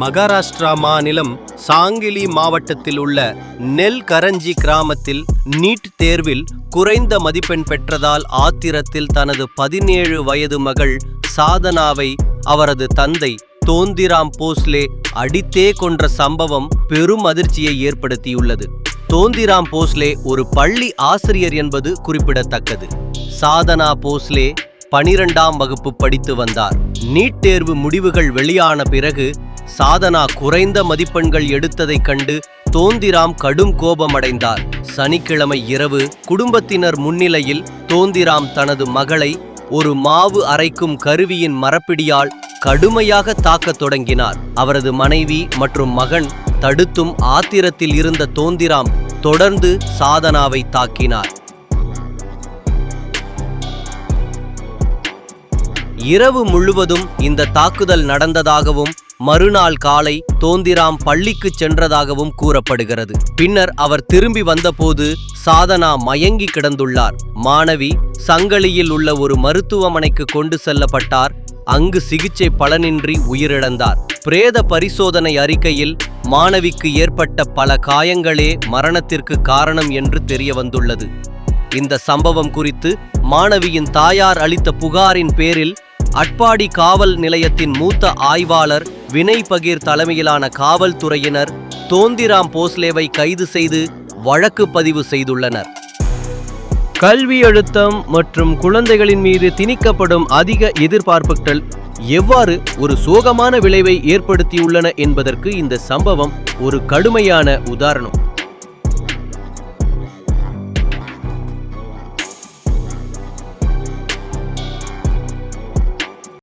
மகாராஷ்டிரா மாநிலம் சாங்கிலி மாவட்டத்தில் உள்ள நெல் கரஞ்சி கிராமத்தில் நீட் தேர்வில் குறைந்த மதிப்பெண் பெற்றதால் ஆத்திரத்தில் தனது பதினேழு வயது மகள் சாதனாவை அவரது தந்தை தோந்திராம் போஸ்லே அடித்தே கொன்ற சம்பவம் பெரும் அதிர்ச்சியை ஏற்படுத்தியுள்ளது. தோந்திராம் போஸ்லே ஒரு பள்ளி ஆசிரியர் என்பது குறிப்பிடத்தக்கது. சாதனா போஸ்லே பனிரெண்டாம் வகுப்பு படித்து வந்தார். நீட் தேர்வு முடிவுகள் வெளியான பிறகு சாதனா குறைந்த மதிப்பெண்கள் எடுத்ததைக் கண்டு தோந்திராம் கடும் கோபமடைந்தார். சனிக்கிழமை இரவு குடும்பத்தினர் முன்னிலையில் தோந்திராம் தனது மகளை ஒரு மாவு அரைக்கும் கருவியின் மரப்பிடியால் கடுமையாக தாக்கத் தொடங்கினார். அவரது மனைவி மற்றும் மகன் தடுத்தும் ஆத்திரத்தில் இருந்த தோந்திராம் தொடர்ந்து சாதனாவை தாக்கினார். இரவு முழுவதும் இந்த தாக்குதல் நடந்ததாகவும் மறுநாள் காலை தோந்திராம் பள்ளிக்கு சென்றதாகவும் கூறப்படுகிறது. பின்னர் அவர் திரும்பி வந்தபோது சாதனா மயங்கி கிடந்துள்ளார். மாணவி சங்கலியில் உள்ள ஒரு மருத்துவமனைக்கு கொண்டு செல்லப்பட்டார். அங்கு சிகிச்சை பலனின்றி உயிரிழந்தார். பிரேத பரிசோதனை அறிக்கையில் மாணவிக்கு ஏற்பட்ட பல காயங்களே மரணத்திற்கு காரணம் என்று தெரிய வந்துள்ளது இந்த சம்பவம் குறித்து மாணவியின் தாயார் அளித்த புகாரின் பேரில் அட்பாடி காவல் நிலையத்தின் மூத்த ஆய்வாளர் வினய் பகீர் தலைமையிலான காவல்துறையினர் தோந்திராம் போஸ்லேவை கைது செய்து வழக்கு பதிவு செய்துள்ளனர். கல்வி அழுத்தம் மற்றும் குழந்தைகளின் மீது திணிக்கப்படும் அதிக எதிர்பார்ப்புகள் எவ்வாறு ஒரு சோகமான விளைவை ஏற்படுத்தியுள்ளன என்பதற்கு இந்த சம்பவம் ஒரு கடுமையான உதாரணம்.